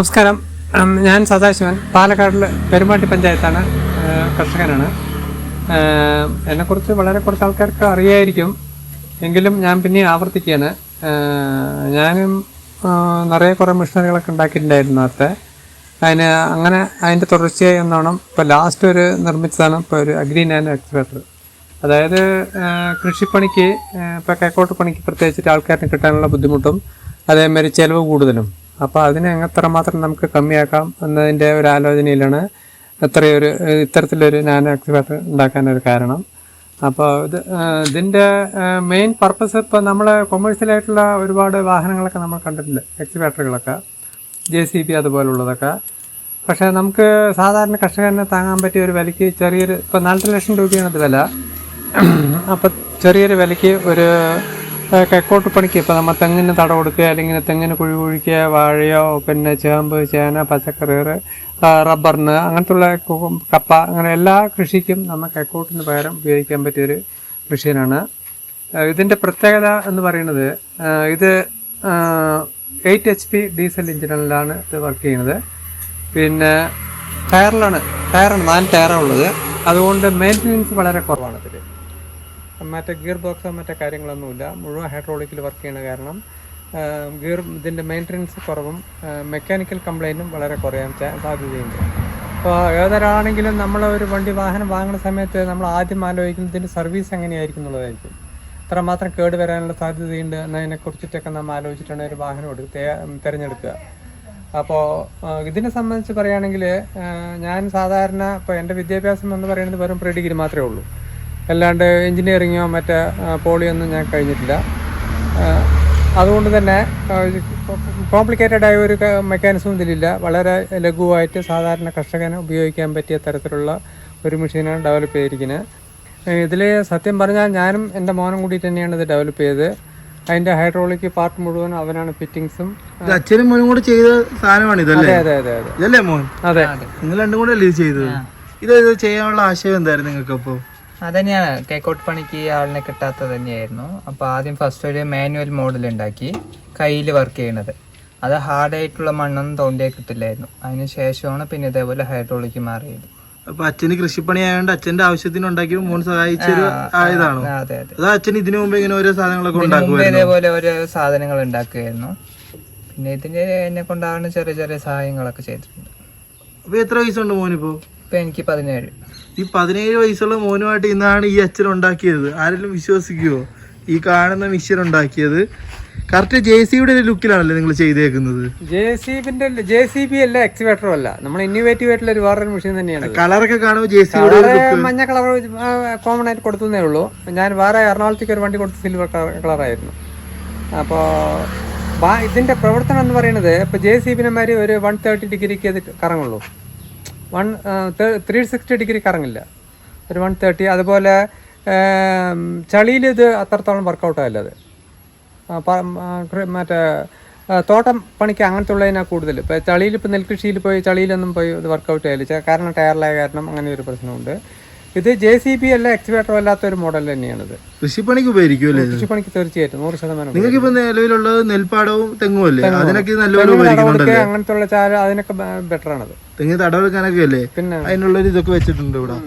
നമസ്കാരം. ഞാൻ സദാശിവൻ പാലക്കാടിൽ പെരുമാട്ടി പഞ്ചായത്താണ് കർഷകനാണ്. എന്നെക്കുറിച്ച് വളരെ കുറച്ച് ആൾക്കാർക്ക് അറിയായിരിക്കും. എങ്കിലും ഞാൻ പിന്നെ ആവർത്തിക്കുകയാണ്. ഞാനും നിറയെ കുറേ മിഷനറികളൊക്കെ ഉണ്ടാക്കിയിട്ടുണ്ടായിരുന്നു നേരത്തെ അതിന് അങ്ങനെ അതിന്റെ തുടർച്ചയായി ഒന്നാണ് ഇപ്പോൾ ലാസ്റ്റ് ഒരു നിർമ്മിച്ചതാണ് ഇപ്പോൾ ഒരു അഗ്രി നാനോ എക്സ്പേർട്ടർ അതായത് കൃഷിപ്പണിക്ക് ഇപ്പോൾ കൈക്കോട്ട് പണിക്ക് പ്രത്യേകിച്ചിട്ട് ആൾക്കാരിന് കിട്ടാനുള്ള ബുദ്ധിമുട്ടും അതേമാതിരി ചിലവ് കൂടുതലും. അപ്പോൾ അതിനെ എത്രമാത്രം നമുക്ക് കമ്മിയാക്കാം എന്നതിന്റെ ഒരു ആലോചനയിലാണ് ഇത്രയൊരു ഇത്തരത്തിലൊരു നാനോ ആക്സിഫാക്ടർ ഉണ്ടാക്കാനൊരു കാരണം. അപ്പോൾ ഇത് ഇതിന്റെ മെയിൻ പർപ്പസ് ഇപ്പോൾ നമ്മൾ കൊമേഴ്സ്യലായിട്ടുള്ള ഒരുപാട് വാഹനങ്ങളൊക്കെ നമ്മൾ കണ്ടിട്ടുണ്ട് എക്സ്പേർട്ടറുകളൊക്കെ ജെ സി ബി അതുപോലുള്ളതൊക്കെ. പക്ഷേ നമുക്ക് സാധാരണ കർഷകനെ താങ്ങാൻ പറ്റിയ ഒരു വിലയ്ക്ക് ചെറിയൊരു ഇപ്പോൾ നാലര ലക്ഷം രൂപയാണ് ഇത് വില. അപ്പോൾ ചെറിയൊരു വിലയ്ക്ക് ഒരു കൈക്കോട്ട് പണിക്ക് ഇപ്പോൾ നമ്മൾ തെങ്ങിന് തട കൊടുക്കുക അല്ലെങ്കിൽ തെങ്ങിന് കുഴി കുഴിക്കുക വാഴയോ പിന്നെ ചേമ്പ് ചേന പച്ചക്കറികൾ റബ്ബറിന് അങ്ങനത്തുള്ള കപ്പ അങ്ങനെ എല്ലാ കൃഷിക്കും നമ്മൾ കൈക്കോട്ടിന് പകരം ഉപയോഗിക്കാൻ പറ്റിയൊരു മെഷീനാണ്. ഇതിന്റെ പ്രത്യേകത എന്ന് പറയുന്നത് ഇത് എയ്റ്റ് എച്ച് പി ഡീസൽ എഞ്ചിനിലാണ് ഇത് വർക്ക് ചെയ്യുന്നത്. പിന്നെ ടയറിലാണ് ടയറാണ് നാല് ടയറാണ് ഉള്ളത്. അതുകൊണ്ട് മെയിന്റനൻസ് വളരെ കുറവാണ് ഇതിൽ മറ്റേ ഗിയർ ബോക്സോ മറ്റേ കാര്യങ്ങളൊന്നുമില്ല. മുഴുവൻ ഹൈഡ്രോളിക്കിൽ വർക്ക് ചെയ്യുന്ന കാരണം ഗിയർ ഇതിന്റെ മെയിന്റനൻസ് കുറവും മെക്കാനിക്കൽ കംപ്ലൈന്റും വളരെ കുറയാൻ സാധ്യതയുണ്ട്. അപ്പോൾ ഏതൊരാളാണെങ്കിലും നമ്മൾ ഒരു വണ്ടി വാഹനം വാങ്ങുന്ന സമയത്ത് നമ്മൾ ആദ്യം ആലോചിക്കുന്നത് ഇതിന്റെ സർവീസ് എങ്ങനെയായിരിക്കും എന്നുള്ളതായിരിക്കും. അത്രമാത്രം കേട് വരാനുള്ള സാധ്യതയുണ്ട് എന്നതിനെ കുറിച്ചിട്ടൊക്കെ നമ്മൾ ആലോചിച്ചിട്ടാണ് ഒരു വാഹനം എടുക്കുക തിരഞ്ഞെടുക്കുക. അപ്പോൾ ഇതിനെ സംബന്ധിച്ച് പറയുകയാണെങ്കിൽ ഞാൻ സാധാരണ ഇപ്പോൾ എന്റെ വിദ്യാഭ്യാസം എന്ന് പറയുന്നത് വെറും പ്രീ ഡിഗ്രി മാത്രമേ ഉള്ളൂ. അല്ലാണ്ട് എഞ്ചിനീയറിങ്ങോ മറ്റേ പോളിയൊന്നും ഞാൻ കഴിഞ്ഞിട്ടില്ല. അതുകൊണ്ട് തന്നെ കോംപ്ലിക്കേറ്റഡ് ആയ ഒരു മെക്കാനിസം ഇതിലില്ല. വളരെ ലഘുവായിട്ട് സാധാരണ കർഷകന് ഉപയോഗിക്കാൻ പറ്റിയ തരത്തിലുള്ള ഒരു മെഷീനാണ് ഡെവലപ്പ് ചെയ്തിരിക്കുന്നത് ഇതിൽ സത്യം പറഞ്ഞാൽ ഞാനും എന്റെ മോനും കൂടി തന്നെയാണ് ഇത് ഡെവലപ്പ് ചെയ്തത്. അതിന്റെ ഹൈഡ്രോളിക് പാർട്ട് മുഴുവൻ അവനാണ് ഫിറ്റിങ്സും അച്ഛനും മോനും കൂടി ചെയ്ത സാധനമാണ് ഇതല്ലേ? അതെ അതെ അതെ മോൻ? അതെ. നിങ്ങൾ രണ്ടും കൂടെ ചെയ്തത്? ഇത് ചെയ്യാനുള്ള ആശയം എന്തായിരുന്നു നിങ്ങൾക്ക് അപ്പോ അതന്നെയാണ്. കേക്കോട്ട് പണിക്ക് ആളിനെ കിട്ടാത്തത് തന്നെയായിരുന്നു. അപ്പോൾ ആദ്യം ഫസ്റ്റ് ഒരു മാനുവൽ മോഡൽ ഉണ്ടാക്കി കയ്യിൽ വർക്ക് ചെയ്യണത്. അത് ഹാർഡായിട്ടുള്ള മണ്ണൊന്നും തോണ്ടിയാൽ കിട്ടില്ലായിരുന്നു. അതിന് ശേഷമാണ് പിന്നെ ഇതേപോലെ ഹൈഡ്രോളിക്ക് മാറിയത്. അപ്പൊ അച്ഛന് കൃഷിപ്പണി ആയതുകൊണ്ട് അച്ഛന്റെ ആവശ്യത്തിന് ഉണ്ടാക്കി മോൻ സഹായിച്ചൊരു ആയതാണോ? അതെ അതെ. അച്ഛൻ ഇതിനു മുമ്പ് ഇങ്ങനെ ഓരോ സാധനങ്ങളൊക്കെ ഉണ്ടാക്കുമായിരുന്നു? ഇതേപോലെ ഓരോ സാധനങ്ങൾ ഉണ്ടാക്കുകയായിരുന്നു പിന്നെ ഇതിന്റെ എന്നെ കൊണ്ടാണ് ചെറിയ ചെറിയ സഹായങ്ങളൊക്കെ ചെയ്തിട്ടുണ്ട്. അപ്പൊ എത്ര വയസ്സുണ്ട് മോനിപ്പോ? ഇപ്പം എനിക്ക് പതിനേഴ്. ഈ പതിനേഴ് വയസ്സുള്ള മോനുമായിട്ട് ഇന്നാണ് ഈ അച്ഛൻ ഉണ്ടാക്കിയത്. ആരെങ്കിലും വിശ്വസിക്കുമോ ഈ കാണുന്ന മിഷ്യൻ ഉണ്ടാക്കിയത്. കറക്റ്റ് ജെ സിയുടെ ഒരു ലുക്കിലാണല്ലേ നിങ്ങൾ ചെയ്തേക്കുന്നത്? ജെ സി ബിന്റെ ജെ സി ബി അല്ല എക്സിവേറ്ററും അല്ല. നമ്മൾ ഇന്നോവേറ്റീവ് ആയിട്ടുള്ള ഒരു വേറൊരു മെഷീൻ തന്നെയാണ്. കളറൊക്കെ കാണുമ്പോൾ ജെ സിയുടെ മഞ്ഞ കളർ കോമൺ ആയിട്ട് കൊടുത്തേ ഉള്ളൂ. ഞാൻ വേറെ എറണാകുളത്തേക്ക് ഒരു വണ്ടി കൊടുത്തു സിൽവർ കളറായിരുന്നു. അപ്പോൾ ഇതിന്റെ പ്രവർത്തനം എന്ന് പറയുന്നത് ഇപ്പോൾ ജെ സി ബിനെമാര് ഒരു വൺ തേർട്ടി ഡിഗ്രിക്ക് അത് കറങ്ങുള്ളൂ. വൺ ത്രീ സിക്സ്റ്റി ഡിഗ്രി കറങ്ങില്ല ഒരു വൺ തേർട്ടി അതുപോലെ ചളിയിൽ ഇത് അത്രത്തോളം വർക്കൗട്ട് ആവില്ല അത്. മറ്റേ തോട്ടം പണിക്ക് അങ്ങനത്തെ ഉള്ളതിനാ കൂടുതൽ. ഇപ്പോൾ ചളിയിൽ ഇപ്പോൾ നെൽകൃഷിയിൽ പോയി ചളിയിലൊന്നും പോയി ഇത് വർക്കൗട്ട് ചെയ്യില്ല ചെ- കാരണം ടയറിലായ കാരണം അങ്ങനെ ഒരു പ്രശ്നമുണ്ട്. ഇത് ജെ സി ബി അല്ല എക്സ്വേറ്റർ അല്ലാത്ത ഒരു മോഡൽ തന്നെയാണിത്. കൃഷിപ്പണിക്ക് ഉപയോഗിക്കുമല്ലേ കൃഷിപ്പണിക്ക് തീർച്ചയായിട്ടും നൂറ് ശതമാനം നിങ്ങൾക്ക് ഇപ്പൊ നിലവിലുള്ളത് നെൽപ്പാടവും തെങ്ങും അല്ലേ അതിനൊക്കെ നല്ലപോലെ അങ്ങനത്തെ ഉള്ള ചാര അതിനൊക്കെ ബെറ്റർ ആണത്. തെങ്ങ് തടവെടുക്കാനൊക്കെ അല്ലേ? പിന്നെ. അതിനുള്ള ഇതൊക്കെ വെച്ചിട്ടുണ്ട് ഇവിടെ.